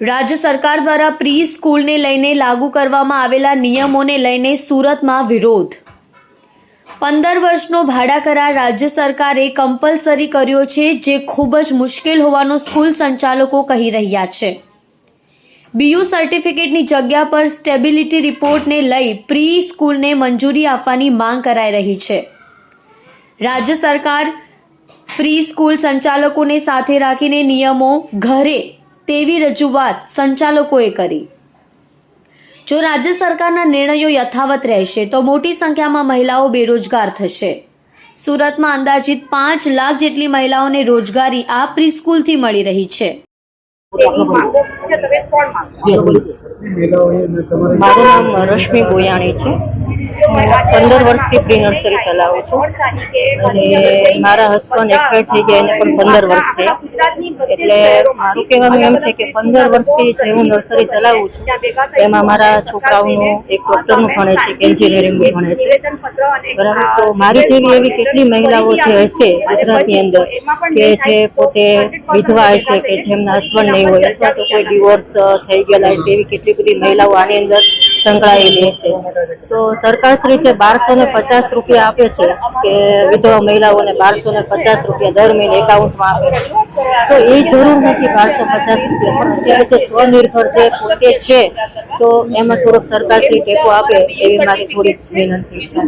રાજ્ય સરકાર દ્વારા પ્રી સ્કૂલને લઈને લાગુ કરવામાં આવેલા નિયમોને લઈને સુરતમાં વિરોધ. પંદર વર્ષનો ભાડા કરાર રાજ્ય સરકારે કમ્પલસરી કર્યો છે, જે ખૂબ જ મુશ્કેલ હોવાનું સ્કૂલ સંચાલકો કહી રહ્યા છે. બીયુ સર્ટિફિકેટની જગ્યા પર સ્ટેબિલિટી રિપોર્ટને લઈ પ્રી સ્કૂલને મંજૂરી આપવાની માંગ કરાઈ રહી છે. રાજ્ય સરકાર ફ્રી સ્કૂલ સંચાલકોને સાથે રાખીને નિયમો ઘરે તેવી રજૂઆત સંચાલકોએ કરી. જો રાજ્ય સરકારના નિર્ણયો યથાવત રહેશે, તો મોટી સંખ્યામાં મહિલાઓ બેરોજગાર થશે. સુરતમાં અંદાજિત પાંચ લાખ જેટલી મહિલાઓને રોજગારી આ પ્રી સ્કૂલથી મળી રહી છે. મારું નામ રશ્મિ ગોયાણી છે. પંદર વર્ષથી પ્રી નર્સરી ચલાવું છું. અને મારા હસબન્ડ એક્સપાયર થઈ ગયા, એને પણ પંદર વર્ષ છે. એટલે મારું કહેવાનું એમ છે કે પંદર વર્ષથી જે હું નર્સરી ચલાવું છું, એમાં મારા છોકરાઓનું એક ડૉક્ટરનું ભણે છે, એક એન્જિનિયરિંગનું ભણે છે. બરાબર? તો મારી જેવી એવી કેટલી મહિલાઓ જે હશે ગુજરાતની અંદર કે જે પોતે વિધવા હશે કે જેમના હસબન્ડ નહીં હોય, અથવા તો કોઈ ડિવોર્સ થઈ ગયેલા હશે, એવી કેટલી બધી મહિલાઓ આની અંદર સંકળાયેલી હશે તો સરકારશ્રી છે બારસો ને પચાસ રૂપિયા આપે છે કે વિધવા મહિલાઓને બારસો ને પચાસ રૂપિયા દર મહિને એકાઉન્ટમાં આપે છે. તો એ જરૂર નથી બારસો પચાસ રૂપિયા. પણ અત્યારે જે સ્વનિર્ભર જે પોતે છે તો એમાં થોડોક સરકારશ્રી ટેકો આપે એવી મારી થોડીક વિનંતી છે.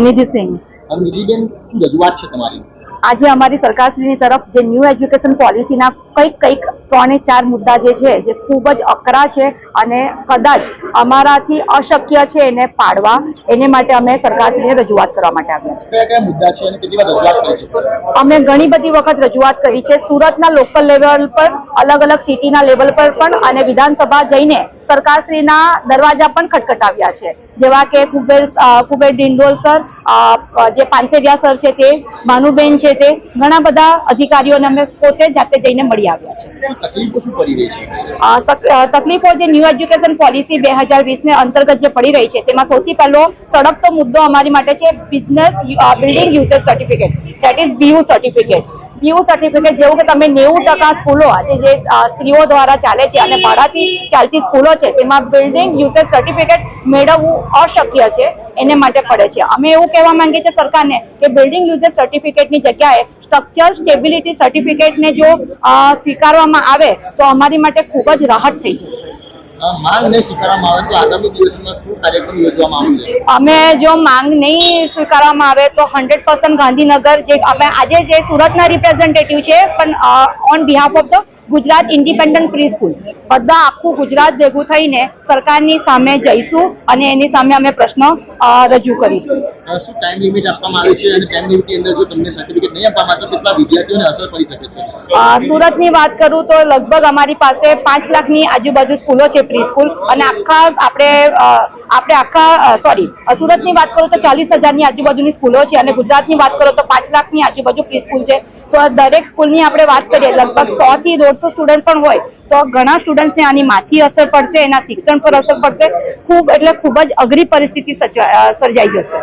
નિધિ સિંહ અને નિધિબેન શું રજૂઆત છે તમારી? આજે અમારી સરકારશ્રીની તરફ જે ન્યૂ એજ્યુકેશન પોલિસીના કંઈક કંઈક ત્રણે ચાર મુદ્દા જે છે જે ખૂબ જ અકરા છે અને કદાચ અમારાથી અશક્ય છે એને પાડવા એને માટે અમે સરકારશ્રીને રજૂઆત કરવા માટે આવ્યા છે અમે ઘણી બધી વખત રજૂઆત કરી છે. સુરતના લોકલ લેવલ પર અલગ અલગ સિટીના લેવલ પર પણ અને વિધાનસભા જઈને સરકારશ્રીના દરવાજા પણ ખટખટાવ્યા છે. જેવા કે કુબેર કુબેર ડિંડોલકર સર જે પાંચેરિયા સર છે તે ભાનુબેન છે તે ઘણા બધા અધિકારીઓને અમે પોતે જાતે જઈને મળી આવ્યા છે. તકલીફો જે ન્યૂ એજ્યુકેશન પોલિસી બે હજાર વીસને અંતર્ગત જે પડી રહી છે તેમાં સૌથી પહેલો સળગતો મુદ્દો અમારી માટે છે business building user certificate. That is BU certificate BU certificate જેવું કે તમે નેવું ટકા સ્કૂલો આજે જે સ્ત્રીઓ દ્વારા ચાલે છે અને ભાડાથી ચાલતી સ્કૂલો છે, તેમાં બિલ્ડિંગ યુઝર સર્ટિફિકેટ મેળવવું અશક્ય છે, એને માટે પડે છે. અમે એવું કહેવા માંગીએ છીએ સરકારને કે બિલ્ડિંગ યુઝર સર્ટિફિકેટની જગ્યાએ સ્ટ્રક્ચર સ્ટેબિલિટી સર્ટિફિકેટને જો સ્વીકારવામાં આવે તો અમારી માટે ખૂબ જ રાહત થઈ જશે. અમે જો માંગ નહીં સ્વીકારવામાં આવે તો હંડ્રેડ પર્સન્ટ ગાંધીનગર જે અમે આજે જે સુરતના રિપ્રેઝેન્ટેટિવ છે, પણ on behalf of the Gujarat independent pre school બધા આખું ગુજરાત ભેગું થઈને સરકારની સામે જઈશું અને એની સામે અમે પ્રશ્ન રજૂ કરીશું. શું ટાઈમ લિમિટ આપવામાં આવી છે? અને ટાઈમ લિમિટની અંદર જો તમને સર્ટિફિકેટ નહીં આપવામાં તો કેટલા વિદ્યાર્થીઓને અસર પડી શકે છે? સુરતની વાત કરું તો લગભગ અમારી પાસે પાંચ લાખની આજુબાજુ સ્કૂલો છે પ્રી સ્કૂલ અને આખા આપણે આપણે આખા સોરી સુરતની વાત કરું તો ચાલીસ હજારની આજુબાજુની સ્કૂલો છે અને ગુજરાતની વાત કરો તો પાંચ લાખની આજુબાજુ પ્રી સ્કૂલ છે. તો દરેક સ્કૂલની આપણે વાત કરીએ, લગભગ સો થી દોઢસો સ્ટુડન્ટ પણ હોય, તો ઘણા સ્ટુડન્ટ્સને આની માથી અસર પડશે, એના શિક્ષણ પર અસર પડશે, ખૂબ, એટલે ખૂબ જ અઘરી પરિસ્થિતિ સર્જા- સર્જાઈ જશે.